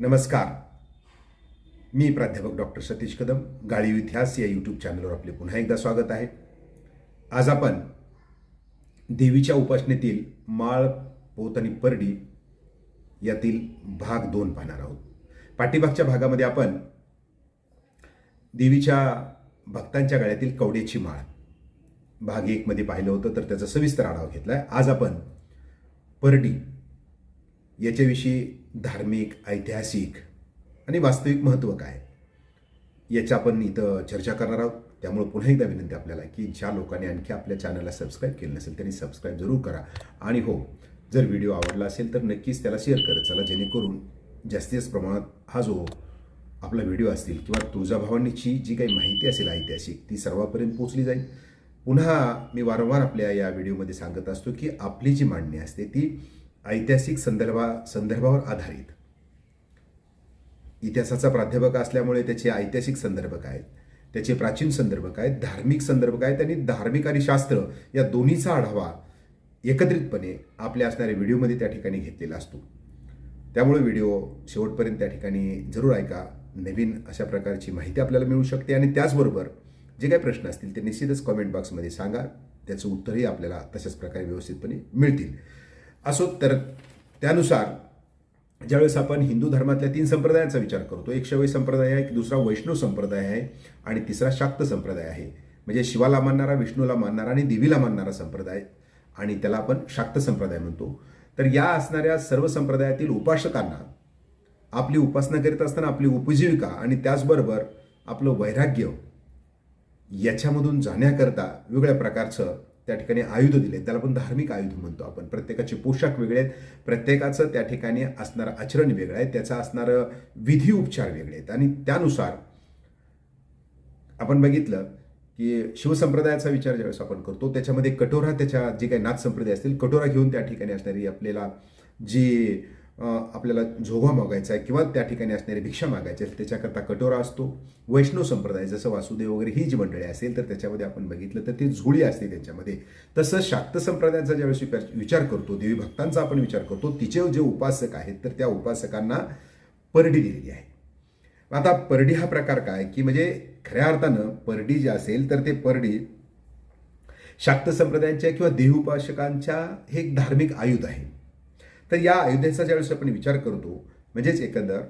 नमस्कार. मी प्राध्यापक डॉक्टर सतीश कदम गाळीव इतिहास या यूट्यूब चॅनलवर आपले पुन्हा एकदा स्वागत आहे. आज आपण देवीच्या उपासनेतील माळ पोत आणि परडी यातील भाग दोन पाहणार आहोत. पाठीभागच्या भागामध्ये आपण देवीच्या भक्तांच्या गळ्यातील कवड्याची माळ भाग एकमध्ये पाहिलं होतं तर त्याचा सविस्तर आढावा घेतला आहे आज आपण परडी याच्याविषयी धार्मिक ऐतिहासिक आणि वास्तविक महत्त्व काय? याच्या आपण इथं चर्चा करणार आहोत. त्यामुळे पुन्हा एकदा विनंती आपल्याला की ज्या लोकांनी आणखी आपल्या चॅनलला सबस्क्राईब केलं नसेल त्यांनी सबस्क्राईब जरूर करा. आणि हो जर व्हिडिओ आवडला असेल तर नक्कीच त्याला शेअर करत चला जेणेकरून जास्तीत जास्त प्रमाणात हा जो आपला व्हिडिओ असतील किंवा तुळजाभवानीची जी काही माहिती असेल ऐतिहासिक ती सर्वांपर्यंत पोहोचली जाईल. पुन्हा मी वारंवार आपल्या या व्हिडिओमध्ये सांगत असतो की आपली जी मांडणी असते ती ऐतिहासिक संदर्भा संदर्भावर आधारित. इतिहासाचा प्राध्यापक असल्यामुळे त्याचे ऐतिहासिक संदर्भ काय आहेत, त्याचे प्राचीन संदर्भ काय आहेत, धार्मिक संदर्भ काय आहेत आणि धार्मिक आणि शास्त्र या दोन्हीचा आढावा एकत्रितपणे आपल्या असणाऱ्या व्हिडिओमध्ये त्या ठिकाणी घेतलेला असतो. त्यामुळे व्हिडिओ शेवटपर्यंत त्या ठिकाणी जरूर ऐका. नवीन अशा प्रकारची माहिती आपल्याला मिळू शकते आणि त्याचबरोबर जे काही प्रश्न असतील ते निश्चितच कॉमेंट बॉक्समध्ये सांगा. त्याचं उत्तरही आपल्याला तशाच प्रकारे व्यवस्थितपणे मिळतील. असो तर त्यानुसार ज्यावेळेस आपण हिंदू धर्मातल्या तीन संप्रदायांचा विचार करतो एक शैव संप्रदाय आहे दुसरा वैष्णव संप्रदाय आहे आणि तिसरा शाक्त संप्रदाय आहे. म्हणजे शिवाला मानणारा विष्णूला मानणारा आणि देवीला मानणारा संप्रदाय आणि त्याला आपण शाक्त संप्रदाय म्हणतो. तर या असणाऱ्या सर्व संप्रदायातील उपासकांना आपली उपासना करीत असताना आपली उपजीविका आणि त्याचबरोबर आपलं वैराग्य याच्यामधून जाण्याकरता वेगळ्या प्रकारचं त्या ठिकाणी आयुध दिले. त्याला पण धार्मिक आयुध म्हणतो आपण. प्रत्येकाचे पोशाख वेगळे आहेत. प्रत्येकाचं त्या ठिकाणी असणारं आचरण वेगळं आहे. त्याचा असणारं विधी उपचार वेगळे आहेत. आणि त्यानुसार आपण बघितलं की शिवसंप्रदायाचा विचार ज्यावेळेस आपण करतो त्याच्यामध्ये कटोरा त्याच्या जे काही नाथ संप्रदाय असतील कटोरा घेऊन त्या ठिकाणी असणारी आपल्याला जी आपल्याला झोगा मागायचा आहे किंवा त्या ठिकाणी असणारी भिक्षा मागायची आहे त्याच्याकरता कटोरा असतो वैष्णव संप्रदाय जसं वासुदेव वगैरे ही जी मंडळी असेल तर त्याच्यामध्ये आपण बघितलं तर ती झोळी असते त्यांच्यामध्ये. तसं शाक्त संप्रदायाचा ज्यावेळेस विचार विचार करतो देवी भक्तांचा आपण विचार करतो तिचे जे उपासक आहेत तर त्या उपासकांना परडी दिलेली आहे. आता परडी हा प्रकार काय? की म्हणजे खऱ्या अर्थानं परडी जे असेल तर ते परडी शाक्त संप्रदायांच्या किंवा देवोपासकांच्या हे एक धार्मिक आयुध आहे. तर या अयोध्येचा ज्यावेळेस आपण विचार करतो म्हणजेच एकंदर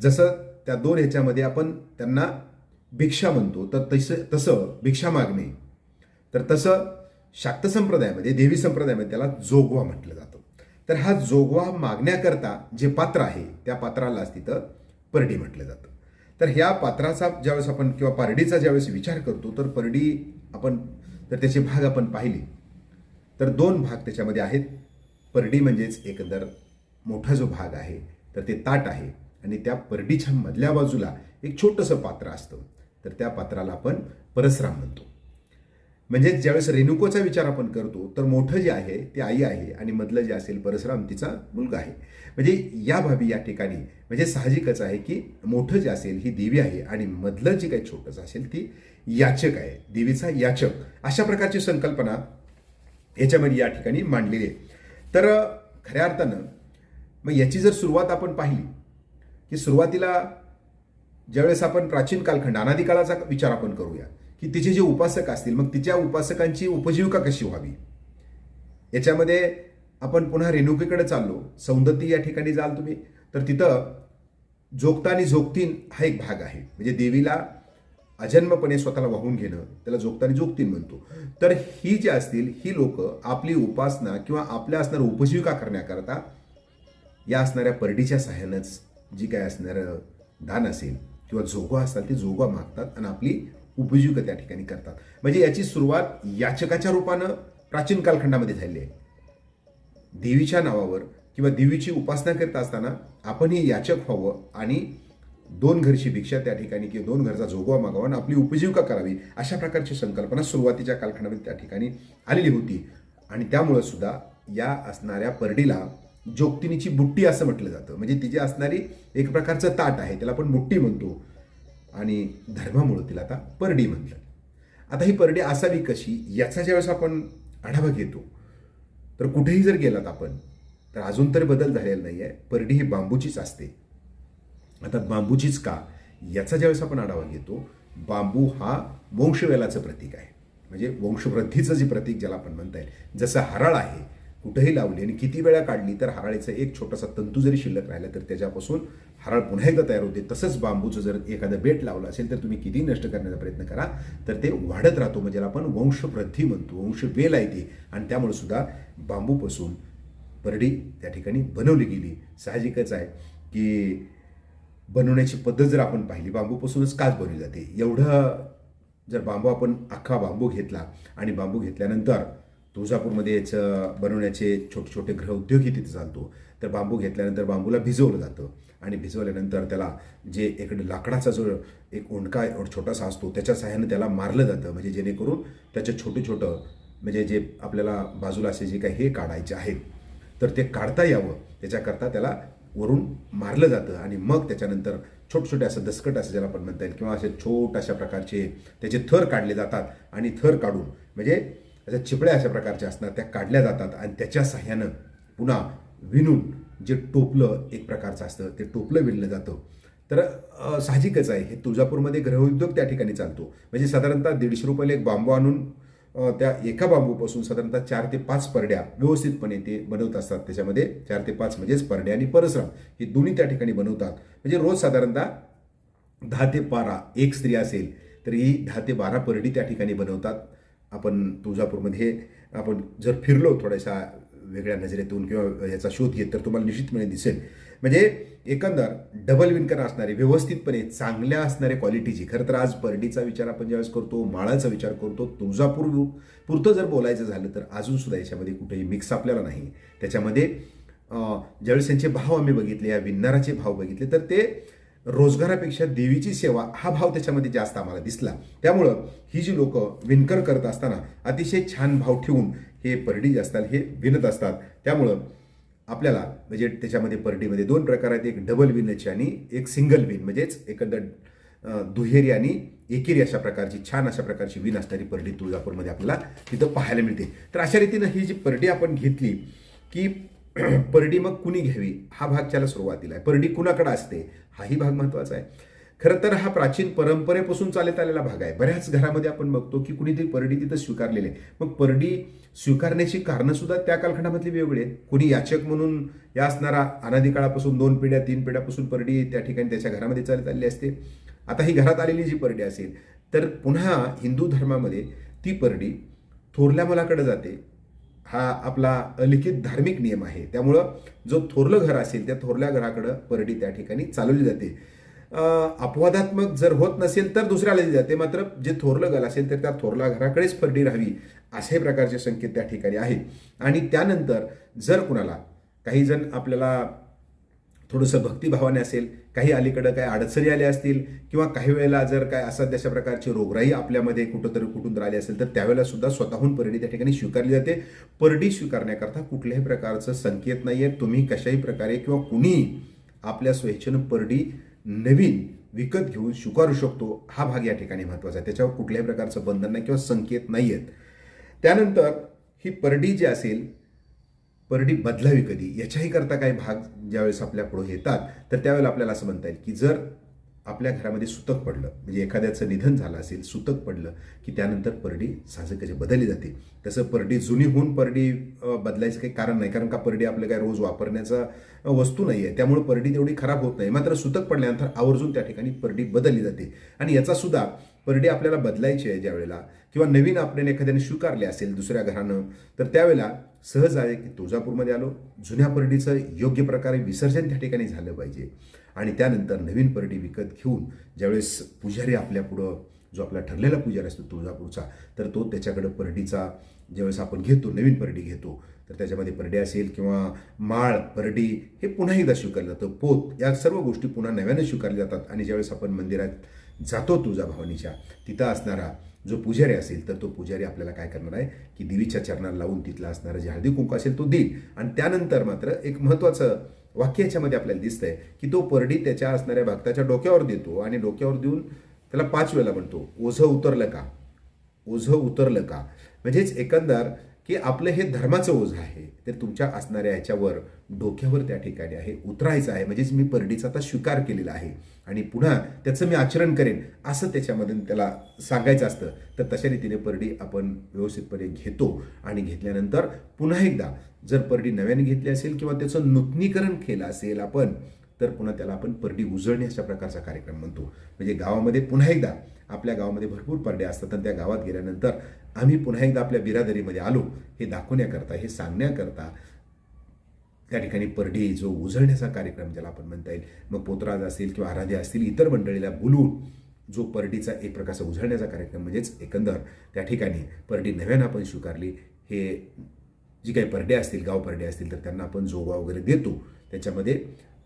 जसं त्या दोन ह्याच्यामध्ये आपण त्यांना भिक्षा म्हणतो तर तसं तसं भिक्षा मागणे तर तसं शाक्त संप्रदायामध्ये देवी संप्रदायामध्ये त्याला जोगवा म्हटलं जातं. तर हा जोगवा मागण्याकरता जे पात्र आहे त्या पात्रालाच तिथं परडी म्हटलं जातं. तर ह्या पात्राचा ज्यावेळेस आपण किंवा परडीचा ज्यावेळेस विचार करतो तर परडी आपण तर त्याचे भाग आपण पाहिले. तर दोन भाग त्याच्यामध्ये आहेत. परडी म्हणजेच एकंदर मोठा जो भाग आहे तर ते ताट आहे. आणि त्या परडीच्या मधल्या बाजूला एक छोटंसं पात्र असतं. तर त्या पात्राला आपण परसराम म्हणतो. म्हणजेच ज्यावेळेस रेणुकोचा विचार आपण करतो तर मोठं जे आहे ते आई आहे आणि मधलं जे असेल परसराम तिचा मुलगा आहे. म्हणजे या बाबी या ठिकाणी म्हणजे साहजिकच आहे की मोठं जे असेल ही देवी आहे आणि मधलं जे काही छोटंसं असेल ती याचक आहे. देवीचा याचक. अशा प्रकारची संकल्पना याच्यामध्ये या ठिकाणी मांडलेली आहे. तर खऱ्या अर्थानं मग याची जर सुरुवात आपण पाहिली की सुरुवातीला ज्यावेळेस आपण प्राचीन कालखंड अनादिकाळाचा विचार आपण करूया की तिचे जे उपासक असतील मग तिच्या उपासकांची उपजीविका कशी व्हावी? याच्यामध्ये आपण पुन्हा रेणुकीकडे चाललो. सौंदती या ठिकाणी जाल तुम्ही. तर तिथं जोगता आणि जोगतीन हा एक भाग आहे. म्हणजे देवीला अजन्मपणे स्वतःला वाहून घेणं त्याला जोगता जोगतीन म्हणतो. तर ही जी असतील ही लोक आपली उपासना किंवा आपल्या असणाऱ्या उपजीविका करण्याकरता या असणाऱ्या परडीच्या सहाय्यानंच जी काय असणारं दान असेल किंवा जोगवा असतात ते जोगवा मागतात आणि आपली उपजीविका त्या ठिकाणी करतात. म्हणजे याची सुरुवात याचकाच्या रूपानं प्राचीन कालखंडामध्ये झालेली आहे. देवीच्या नावावर किंवा देवीची उपासना करत असताना आपणही याचक व्हावं आणि दोन घरची भिक्षा त्या ठिकाणी किंवा दोन घरचा जोगवा मागावा आणि आपली उपजीविका करावी अशा प्रकारची संकल्पना सुरुवातीच्या कालखंडामध्ये त्या ठिकाणी आलेली होती. आणि त्यामुळं सुद्धा या असणाऱ्या परडीला जोगतिनीची बुट्टी असं म्हटलं जातं. म्हणजे तिची असणारी एक प्रकारचं ताट आहे त्याला आपण बुट्टी म्हणतो. आणि धर्मामुळं तिला आता परडी म्हटलं आता ही परडी असावी कशी? याचा ज्यावेळेस आपण आढावा घेतो तर कुठेही जर गेलात आपण तर अजून तरी बदल झालेला नाही आहे परडी ही बांबूचीच असते. आता बांबूचीच का याचा ज्यावेळेस आपण आढावा घेतो बांबू हा वंशवेलाचं प्रतीक आहे. म्हणजे वंशवृद्धीचं जे प्रतीक ज्याला आपण म्हणता येईल जसं हराळ आहे कुठेही लावली आणि किती वेळा काढली तर हराळीचं एक छोटासा तंतू जरी शिल्लक राहिला तर त्याच्यापासून हराळ पुन्हा एकदा तयार होते. तसंच बांबूचं जर एखादं बेट लावलं असेल तर तुम्ही किती नष्ट करण्याचा प्रयत्न करा तर ते वाढत राहतो. म्हणजे आपण वंशवृद्धी म्हणतो वंशवेल आहे ती. आणि त्यामुळे सुद्धा बांबूपासून परडी त्या ठिकाणी बनवली गेली. साहजिकच आहे की बनवण्याची पद्धत जर आपण पाहिली बांबूपासूनच काच बनवली जाते. एवढं जर बांबू आपण अख्खा बांबू घेतला आणि बांबू घेतल्यानंतर तुळजापूरमध्ये याचं बनवण्याचे छोटे छोटे गृह उद्योगही तिथे चालतो. तर बांबू घेतल्यानंतर बांबूला भिजवलं जातं आणि भिजवल्यानंतर त्याला जे एक लाकडाचा जो एक ओंडका छोटासा असतो त्याच्या सहाय्याने त्याला मारलं जातं. म्हणजे जेणेकरून त्याचं छोटं छोटं म्हणजे जे आपल्याला बाजूला असे जे काही हे काढायचे आहेत तर ते काढता यावं. त्याच्याकरता त्याला वरून मारलं जातं आणि मग त्याच्यानंतर छोट छोटे असं दसकट असं ज्याला आपण म्हणता येईल किंवा असे छोट अशा प्रकारचे त्याचे थर काढले जातात आणि थर काढून म्हणजे त्याच्या चिपळ्या अशा प्रकारच्या असतात त्या काढल्या जातात आणि त्याच्या साह्यानं पुन्हा विणून जे टोपलं एक प्रकारचं असतं ते टोपलं विणलं जातं. तर साहजिकच आहे. हे तुळजापूरमध्ये गृहउद्योग त्या ठिकाणी चालतो. म्हणजे साधारणतः दीडशे रुपयाला एक बांबू आणून त्या एका बांबूपासून साधारणतः चार ते पाच परड्या व्यवस्थितपणे ते बनवत असतात. त्याच्यामध्ये चार ते पाच म्हणजेच परड्या आणि परसराम हे दोन्ही त्या ठिकाणी बनवतात. म्हणजे रोज साधारणतः दहा ते बारा एक स्त्री असेल तर ही दहा ते बारा परडी त्या ठिकाणी बनवतात. आपण तुळजापूरमध्ये आपण जर फिरलो थोड्याशा वेगळ्या नजरेतून किंवा याचा शोध घेत तर तुम्हाला निश्चितपणे दिसेल म्हणजे एकंदर डबल विणकर असणारे व्यवस्थितपणे चांगल्या असणाऱ्या क्वालिटीची खरं तर आज परडीचा विचार आपण ज्यावेळेस करतो माळाचा विचार करतो तुळजापूर पुरतं जर बोलायचं झालं तर अजून सुद्धा याच्यामध्ये कुठेही मिक्स आपल्याला नाही. त्याच्यामध्ये ज्यावेळेस त्यांचे भाव आम्ही बघितले या विणणाराचे भाव बघितले तर ते रोजगारापेक्षा देवीची सेवा हा भाव त्याच्यामध्ये जास्त आम्हाला दिसला. त्यामुळं ही जी लोक विणकर करत असताना अतिशय छान भाव ठेवून हे परडी जे असतात हे विणत असतात. त्यामुळं आपल्याला म्हणजे त्याच्यामध्ये परडीमध्ये दोन प्रकार आहेत एक डबल विनची आणि एक सिंगल विण म्हणजेच एकंदर दुहेरी आणि एकेरी अशा प्रकारची छान अशा प्रकारची विण असणारी परडी तुळजापूरमध्ये आपल्याला तिथं पाहायला मिळते. तर अशा रीतीनं ही जी परडी आपण घेतली की परडी मग कुणी घ्यावी? हा भाग त्याला सुरुवातीला आहे. परडी कुणाकडे असते? हाही भाग महत्त्वाचा आहे. खरं तर हा प्राचीन परंपरेपासून चालत आलेला भाग आहे. बऱ्याच घरामध्ये आपण बघतो की कुणीतरी परडी तिथं स्वीकारलेली आहे. मग परडी स्वीकारण्याची कारणं सुद्धा त्या कालखंडामधली वेगळी आहेत. कुणी याचक म्हणून या असणारा अनादी काळापासून दोन पिढ्या तीन पिढ्यापासून परडी त्या ठिकाणी त्याच्या घरामध्ये चालत आलेली असते. आता ही घरात आलेली जी परडी असेल तर पुन्हा हिंदू धर्मामध्ये ती परडी थोरल्या मुलाकडे जाते. हा आपला अलिखित धार्मिक नियम आहे. त्यामुळं जो थोरलं घर असेल त्या थोरल्या घराकडं परडी त्या ठिकाणी चालवली जाते. अपवादात्मक जर होत नसेल तर दुसऱ्याला दिली जाते. मात्र जे थोरलं घर असेल तर त्या थोरला घराकडेच परडी राहावी असे प्रकारचे संकेत त्या ठिकाणी आहेत. आणि त्यानंतर जर कुणाला काही जण आपल्याला थोडंसं भक्तिभावाने असेल काही अलीकडं काय अडचणी आल्या असतील किंवा काही वेळेला जर काय असाध्य अशा प्रकारची रोगराई आपल्यामध्ये कुठंतरी कुठून तर आली असेल तर त्यावेळेला सुद्धा स्वतःहून परडी त्या ठिकाणी स्वीकारली जाते. परडी स्वीकारण्याकरता कुठल्याही प्रकारचं संकेत नाही आहे तुम्ही कशाही प्रकारे किंवा कुणी आपल्या स्वेच्छेनं परडी नवीन विकत घेऊन स्वीकारू शकतो हा भाग या ठिकाणी महत्त्वाचा आहे. त्याच्यावर कुठल्याही प्रकारचं बंधन नाही किंवा संकेत नाही आहेत त्यानंतर ही परडी जी असेल परडी बदलावी कधी? याच्याही करता काही भाग ज्यावेळेस आपल्या पुढे येतात तर त्यावेळेला आपल्याला असं म्हणता येईल की जर आपल्या घरामध्ये सुतक पडलं. म्हणजे एखाद्याचं निधन झालं असेल सुतक पडलं की त्यानंतर परडी साहजिकच बदलली जाते. तसं परडी जुनी होऊन परडी बदलायचं काही कारण नाही. कारण का परडी आपलं काय रोज वापरण्याचा वस्तू नाही आहे त्यामुळे परडी तेवढी खराब होत नाही. मात्र सुतक पडल्यानंतर आवर्जून त्या ठिकाणी परडी बदलली जाते. आणि याचा सुद्धा परडी आपल्याला बदलायची आहे ज्या वेळेला किंवा नवीन आपल्याला एखाद्याने स्वीकारले असेल दुसऱ्या घरानं तर त्यावेळेला सहज आहे की तुळजापूरमध्ये आलो. जुन्या परडीचं योग्य प्रकारे विसर्जन त्या ठिकाणी झालं पाहिजे. आणि त्यानंतर नवीन परडी विकत घेऊन ज्यावेळेस पुजारी आपल्या पुढं जो आपला ठरलेला पुजारी असतो तुळजापूरचा तर तो त्याच्याकडं परडीचा ज्यावेळेस आपण घेतो नवीन परडी घेतो तर त्याच्यामध्ये परडी असेल किंवा माळ परडी हे पुन्हा एकदा स्वीकारलं जातं. पोत या सर्व गोष्टी पुन्हा नव्याने स्वीकारल्या जातात आणि ज्यावेळेस आपण मंदिरात जातो तुळजाभवानीच्या तिथं असणारा जो पुजारी असेल तर तो पुजारी आपल्याला काय करणार आहे? की देवीच्या चरणाला लावून तिथला असणारा जे हळदी कुंकू असेल तो देईल. आणि त्यानंतर मात्र एक महत्त्वाचं वाक्य याच्यामध्ये आपल्याला दिसतंय की तो परडी त्याच्या असणाऱ्या भक्ताच्या डोक्यावर देतो आणि डोक्यावर देऊन त्याला पाच वेळेला म्हणतो ओझं उतरलं का? ओझं उतरलं का? म्हणजेच एकंदर की आपलं हे धर्माचं ओझ आहे. तर तुमच्या असणाऱ्या याच्यावर डोक्यावर त्या ठिकाणी आहे उतरायचं आहे. म्हणजेच मी परडीचा आता स्वीकार केलेला आहे. आणि पुन्हा त्याचं मी आचरण करेन असं त्याच्यामध्ये त्याला सांगायचं असतं. तर तशा रीतीने परडी आपण व्यवस्थितपणे घेतो. आणि घेतल्यानंतर पुन्हा एकदा जर परडी नव्याने घेतली असेल किंवा त्याचं नूतनीकरण केलं असेल आपण तर पुन्हा त्याला आपण परडी उजळणे अशा प्रकारचा कार्यक्रम म्हणतो. म्हणजे गावामध्ये पुन्हा एकदा आपल्या गावामध्ये भरपूर परडे असतात आणि त्या गावात गेल्यानंतर आम्ही पुन्हा एकदा आपल्या बिरादरीमध्ये आलो हे दाखवण्याकरता हे सांगण्याकरता त्या ठिकाणी परडी जो उजळण्याचा कार्यक्रम ज्याला आपण म्हणता येईल मग पोतराज असतील किंवा आराध्य असतील इतर मंडळीला बोलून जो परडीचा एक प्रकारचा उजळण्याचा कार्यक्रम म्हणजेच एकंदर त्या ठिकाणी परडी नव्यानं आपण स्वीकारली. हे जी काही परडे असतील गाव परडे असतील तर त्यांना आपण जोगा वगैरे देतो. त्याच्यामध्ये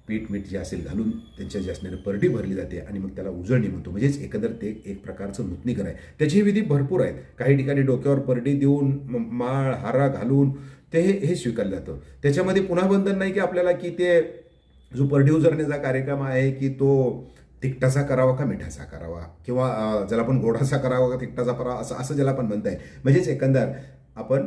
पीठ मीठ जे असेल घालून त्यांच्या जे परडी भरली जाते आणि मग त्याला उजळणी म्हणतो. म्हणजेच एकंदर ते एक प्रकारचं नूतनीकरण आहे. त्याची विधी भरपूर आहेत. काही ठिकाणी डोक्यावर परडी देऊन माळ हारा घालून ते हे हे स्वीकारलं जातं. त्याच्यामध्ये पुन्हा बंधन नाही की आपल्याला की ते जो परडी उजळण्याचा कार्यक्रम आहे की तो तिकटाचा करावा का मिठाचा करावा? किंवा ज्याला आपण गोडाचा करावा का तिखटाचा करावा असं असं ज्याला आपण म्हणताय. म्हणजेच एकंदर आपण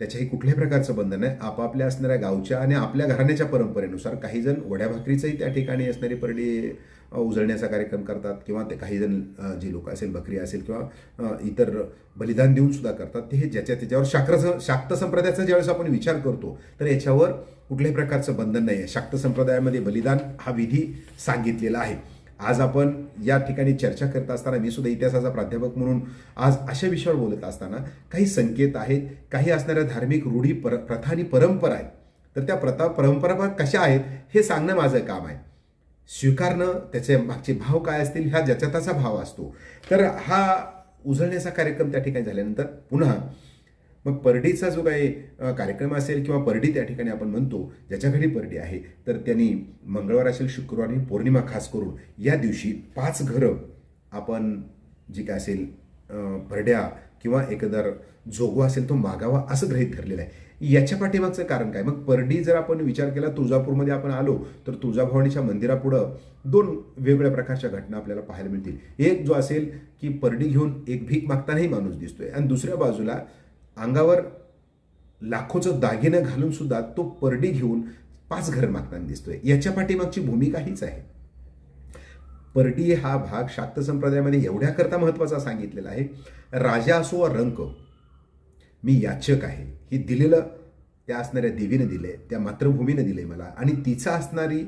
त्याच्याही कुठल्याही प्रकारचं बंधन आहे आपापल्या असणाऱ्या गावच्या आणि आपल्या घराण्याच्या परंपरेनुसार काही जण वड्या भाकरीचंही त्या ठिकाणी असणारी परडी उजळण्याचा कार्यक्रम करतात किंवा ते काही जण जी लोक असेल बकरी असेल किंवा इतर बलिदान देऊन सुद्धा करतात. ते हे ज्याच्या त्याच्यावर शाक्र शाक्त संप्रदायाचा ज्यावेळेस आपण विचार करतो तर याच्यावर कुठल्याही प्रकारचं बंधन नाही आहे शाक्त संप्रदायामध्ये बलिदान हा विधी सांगितलेला आहे. आज आपण या ठिकाणी चर्चा करत असताना मी सुद्धा इतिहासाचा प्राध्यापक म्हणून आज अशा विषयावर बोलत असताना काही संकेत आहेत काही असणाऱ्या धार्मिक रूढी पर प्रथा आणि परंपरा आहेत. तर त्या प्रथा परंपरा कशा आहेत हे सांगणं माझं काम आहे. स्वीकारणं त्याचे मागचे भाव काय असतील ह्या ज्याच्या त्याचा भाव असतो. तर हा उजळण्याचा कार्यक्रम त्या ठिकाणी झाल्यानंतर पुन्हा मग परडीचा जो काही कार्यक्रम असेल किंवा परडी त्या ठिकाणी आपण म्हणतो ज्याच्या घरी परडी आहे तर त्यांनी मंगळवार असेल शुक्रवार आणि पौर्णिमा खास करून या दिवशी पाच घरं आपण जी काय असेल परड्या किंवा एकंदर जोगवा असेल तो मागावा असं गृहित धरलेलं आहे. याच्या पाठीमागचं कारण काय? मग परडी जर आपण विचार केला तुळजापूरमध्ये आपण आलो तर तुळजाभवानीच्या मंदिरापुढं दोन वेगवेगळ्या प्रकारच्या घटना आपल्याला पाहायला मिळतील. एक जो असेल की परडी घेऊन एक भीक मागतानाही माणूस दिसतोय आणि दुसऱ्या बाजूला अंगावर लाखोचं दागिनं घालून सुद्धा तो परडी घेऊन पाच घर मागताना दिसतोय. याच्या पाठीमागची भूमिका हीच आहे. परडी हा भाग शाक्त संप्रदायामध्ये एवढ्याकरता महत्त्वाचा सांगितलेला आहे. राजा असो वा रंक मी याचक आहे. हे दिलेलं त्या असणाऱ्या देवीनं दिले त्या मातृभूमीनं दिले मला. आणि तिचा असणारी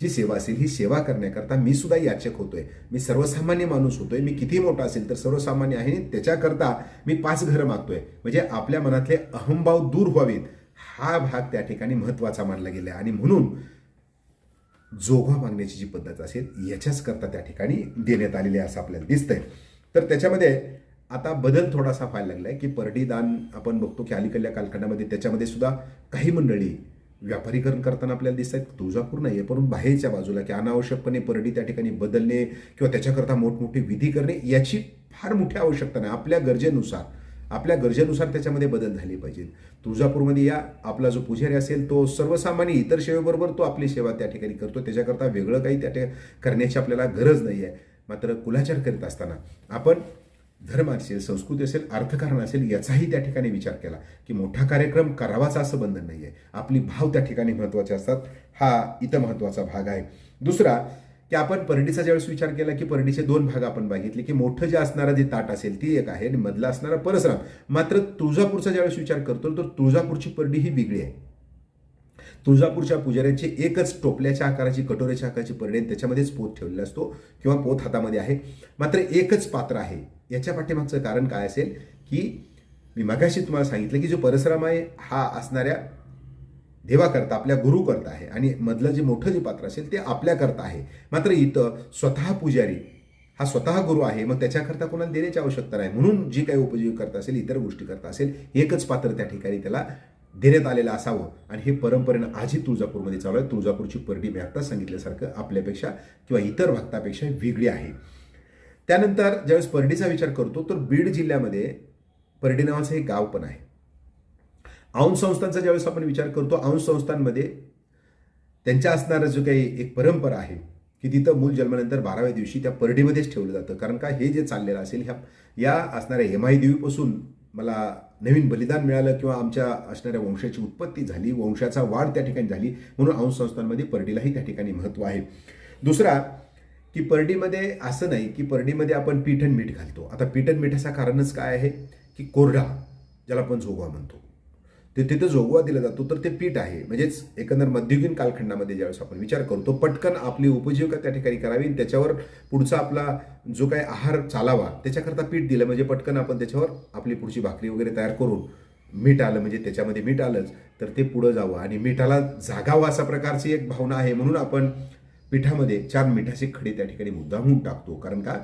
जी सेवा असेल ही सेवा करण्याकरता मी सुद्धा याचक होतोय. मी सर्वसामान्य माणूस होतोय. मी किती मोठा असेल तर सर्वसामान्य आहे आणि त्याच्याकरता मी पाच घरं मागतोय. म्हणजे आपल्या मनातले अहंभाव दूर व्हावेत हा भाग त्या ठिकाणी महत्त्वाचा मानला गेला आहे आणि म्हणून जोगा मागण्याची जी पद्धत असेल याच्याच करता त्या ठिकाणी देण्यात आलेली आहे असं आपल्याला दिसतंय. तर त्याच्यामध्ये आता बदल थोडासा व्हायला लागलाय की परडी दान आपण बघतो की अलीकडल्या कालखंडामध्ये त्याच्यामध्ये सुद्धा काही मंडळी व्यापारीकरण करताना आपल्याला दिसत आहेत तुळजापूर नाही आहे परंतु बाहेरच्या बाजूला की अनावश्यकपणे परडी त्या ठिकाणी बदलणे किंवा त्याच्याकरता मोठमोठे विधी करणे याची फार मोठी आवश्यकता नाही. आपल्या गरजेनुसार आपल्या गरजेनुसार त्याच्यामध्ये बदल झाले पाहिजेत. तुळजापूरमध्ये या आपला जो पुजारी असेल तो सर्वसामान्य इतर सेवेबरोबर तो आपली सेवा त्या ठिकाणी करतो. त्याच्याकरता वेगळं काही त्या ठिकाणी करण्याची आपल्याला गरज नाही आहे मात्र कुलाचार करीत असताना आपण धर्म असेल संस्कृती असेल अर्थकारण असेल याचाही त्या ठिकाणी विचार केला की मोठा कार्यक्रम करावाचा असं बंधन नाही आहे आपली भाव त्या ठिकाणी महत्त्वाचे असतात. हा इथं महत्त्वाचा भाग आहे. दुसरा की आपण परडीचा ज्यावेळेस विचार केला की परडीचे दोन भाग आपण बघितले की मोठं जे असणारं जे ताट असेल ती एक आहे आणि मधला असणारा परसराम. मात्र तुळजापूरचा ज्यावेळेस विचार करतो तर तुळजापूरची परडी ही वेगळी आहे. तुळजापूरच्या पुजाऱ्यांची एकच टोपल्याच्या आकाराची कटोऱ्याच्या आकाराची परडी त्याच्यामध्येच पोत ठेवलेला असतो किंवा पोत हातामध्ये आहे. मात्र एकच पात्र आहे. याच्या पाठीमागचं कारण काय असेल की मी मगाशी तुम्हाला सांगितलं की जो परशुराम हा असणाऱ्या देवाकरता आपल्या गुरुकरता आहे आणि मधलं जे मोठं जे पात्र असेल ते आपल्याकरता आहे. मात्र इथं स्वतः पुजारी हा स्वतः गुरु आहे मग त्याच्याकरता कोणाला देण्याची आवश्यकता नाही. म्हणून जी काही उपजीव करता असेल इतर गोष्टी करता असेल एकच पात्र त्या ठिकाणी त्याला देण्यात आलेलं असावं. आणि हे परंपरेनं आजही तुळजापूरमध्ये चालू आहे. तुळजापूरची परडी मी आत्ताच सांगितल्यासारखं आपल्यापेक्षा किंवा इतर भक्तापेक्षा वेगळी आहे. त्यानंतर ज्यावेळेस परडीचा विचार करतो तर बीड जिल्ह्यामध्ये परडी नावाचं एक गाव पण आहे. औंध संस्थांचा ज्यावेळेस आपण विचार करतो औंध संस्थांमध्ये त्यांच्या असणारं जो काही एक परंपरा आहे की तिथं मूल जन्मानंतर बाराव्या दिवशी त्या परडीमध्येच ठेवलं जातं. कारण का हे जे चाललेलं असेल ह्या या असणाऱ्या हेमाई देवीपासून मला नवीन बलिदान मिळालं किंवा आमच्या असणाऱ्या वंशाची उत्पत्ती झाली वंशाचा वाढ त्या ठिकाणी झाली म्हणून अंश संस्थांमध्ये परडीलाही त्या ठिकाणी महत्त्व आहे. दुसरा की परडीमध्ये असं नाही की परडीमध्ये आपण पीठ आणि मीठ घालतो. आता पीठ आणि मिठाचं कारणच काय आहे? की कोरडा ज्याला आपण जोगवा म्हणतो. ते तिथं जोगवा दिला जातो तर ते पीठ आहे. म्हणजेच एकंदर मध्ययुगीन कालखंडामध्ये ज्यावेळेस आपण विचार करतो पटकन आपली उपजीविका त्या ठिकाणी करावी त्याच्यावर पुढचा आपला जो काही आहार चालावा त्याच्याकरता पीठ दिलं. म्हणजे पटकन आपण त्याच्यावर आपली पुढची भाकरी वगैरे तयार करून मीठ आलं म्हणजे त्याच्यामध्ये मीठ आलंच तर ते पुढं जावं. आणि मिठाला जागावं असा प्रकारची एक भावना आहे म्हणून आपण पिठामध्ये चार मिठाचे खडे त्या ठिकाणी मुद्दामून टाकतो. कारण का?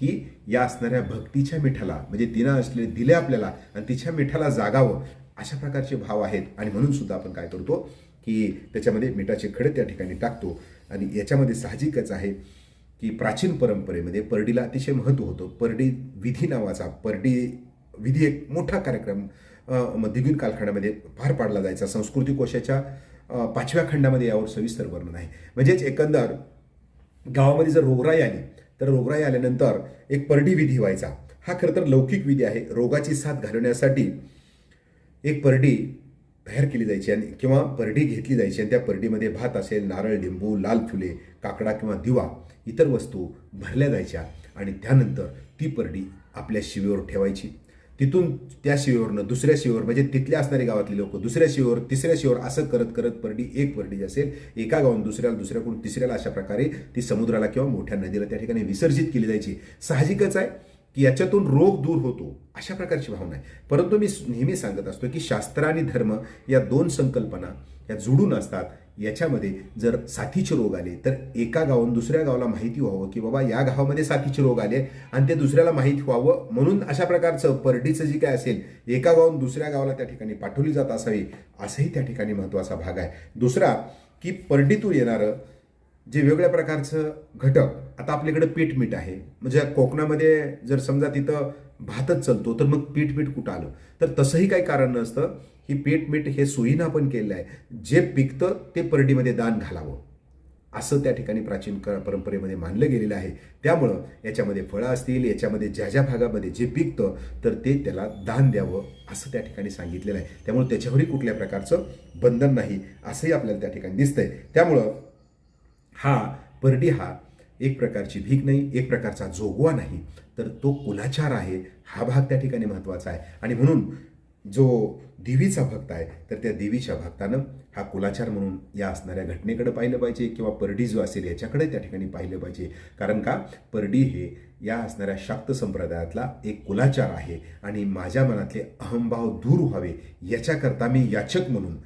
की या असणाऱ्या भक्तीच्या मिठाला म्हणजे तिनं असले दिले आपल्याला आणि तिच्या मिठाला जागावं अशा प्रकारचे भाव आहेत. आणि म्हणून सुद्धा आपण काय करतो की त्याच्यामध्ये मिठाचे खडे त्या ठिकाणी टाकतो. आणि याच्यामध्ये साहजिकच आहे की प्राचीन परंपरेमध्ये परडीला अतिशय महत्त्व होतं. परडी विधी नावाचा परडी विधी एक मोठा कार्यक्रम अ, मध्ययुगीन कालखंडामध्ये पार पाडला जायचा. संस्कृती कोशाच्या पाचव्या खंडामध्ये यावर सविस्तर वर्णन आहे. म्हणजेच एकंदर गावामध्ये जर रोगराई आली तर रोगराई आल्यानंतर एक परडी विधी व्हायचा. हा खरं तर लौकिक विधी आहे. रोगाची साथ घालवण्यासाठी एक परडी तयार केली जायची आणि किंवा परडी घेतली जायची आणि त्या परडीमध्ये भात असेल नारळ लिंबू लाल फुले काकडा किंवा दिवा इतर वस्तू भरल्या जायच्या आणि त्यानंतर ती परडी आपल्या शिवेवर ठेवायची. तिथून त्या शिवेवरनं दुसऱ्या शिवेवर म्हणजे तिथल्या असणारे गावातले लोक दुसऱ्या शिवेवर तिसऱ्या शिवेवर असं करत करत परडी एक परडी जी असेल एका गावाहून दुसऱ्याला दुसऱ्याकडून तिसऱ्याला अशा प्रकारे ती समुद्राला किंवा मोठ्या नदीला त्या ठिकाणी विसर्जित केली जायची. साहजिकच आहे की याच्यातून रोग दूर होतो अशा प्रकारची भावना आहे. परंतु मी नेहमी सांगत असतो की शास्त्र आणि धर्म या दोन संकल्पना या जुडून असतात. याच्यामध्ये जर साथीचे रोग आले तर एका गावाहून दुसऱ्या गावाला माहिती व्हावं की बाबा या गावामध्ये साथीचे रोग आले आणि ते दुसऱ्याला माहिती व्हावं म्हणून अशा प्रकारचं परडीचं जे काय असेल एका गावाहून दुसऱ्या गावाला त्या ठिकाणी पाठवली जात असावी असंही त्या ठिकाणी महत्त्वाचा भाग आहे. दुसरा की परडीतून येणारं जे वेगळ्या प्रकारचं घटक आता आपल्याकडे पीठ मीठ आहे. म्हणजे कोकणामध्ये जर समजा तिथं भातच चलतो तर मग पीठ मीठ कुठं आलं? तर तसंही काही कारण नसतं. की पीठ मीठ हे सोयीनं आपण केलेलं आहे. जे पिकतं ते परडीमध्ये दान घालावं. असं त्या ठिकाणी प्राचीन क परंपरेमध्ये मानलं गेलेलं आहे. त्यामुळं याच्यामध्ये फळं असतील याच्यामध्ये ज्या ज्या भागामध्ये जे पिकतं तर ते त्याला दान द्यावं असं त्या ठिकाणी सांगितलेलं आहे. त्यामुळे त्याच्यावरही कुठल्या प्रकारचं बंधन नाही असंही आपल्याला त्या ठिकाणी दिसतंय. त्यामुळं हा परडी हा एक प्रकारची भीक नाही एक प्रकारचा जोगवा नाही. तर तो कुलाचार आहे. हा भाग त्या ठिकाणी महत्त्वाचा आहे. आणि म्हणून जो देवीचा भक्त आहे तर त्या देवीच्या भक्तानं हा कुलाचार म्हणून या असणाऱ्या घटनेकडे पाहिलं पाहिजे किंवा परडी जो असेल याच्याकडे त्या ठिकाणी पाहिलं पाहिजे. कारण का? परडी हे या असणाऱ्या शाक्त संप्रदायातला एक कुलाचार आहे आणि माझ्या मनातले अहंभाव दूर व्हावे याच्याकरता मी याचक म्हणून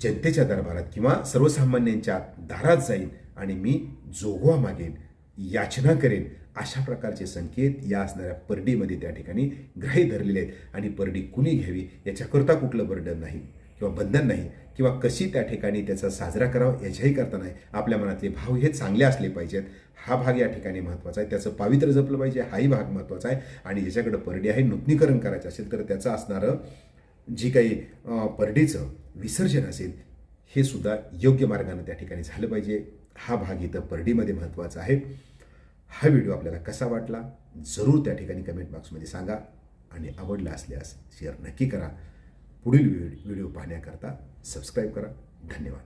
जनतेच्या दरबारात किंवा सर्वसामान्यांच्या दारात जाईन आणि मी जोगवा मागेन याचना करेन अशा प्रकारचे संकेत या असणाऱ्या परडीमध्ये त्या ठिकाणी ग्राही धरलेले आहेत. आणि परडी कुणी घ्यावी याच्याकरता कुठलं बर्डन नाही किंवा बंधन नाही किंवा कशी त्या ठिकाणी त्याचा साजरा करावा याच्याही करता नाही. आपल्या मनातले भाव हे चांगले असले पाहिजेत. हा भाग या ठिकाणी महत्त्वाचा आहे. त्याचं पावित्र्य जपलं पाहिजे. हाही भाग महत्त्वाचा आहे. आणि ज्याच्याकडे परडी आहे नूतनीकरण करायचं असेल तर त्याचं असणारं जी काही परडीचं विसर्जन असेल हे सुद्धा योग्य मार्गाने त्या ठिकाणी झालं पाहिजे. हा भाग इथं परडीमध्ये महत्त्वाचा आहे. हा व्हिडिओ आपल्याला कसा वाटला जरूर त्या ठिकाणी कमेंट बॉक्समध्ये सांगा. आणि आवडला असल्यास शेअर नक्की करा. पुढील व्हिडिओ व्हिडिओ पाहण्याकरता सबस्क्राईब करा. धन्यवाद.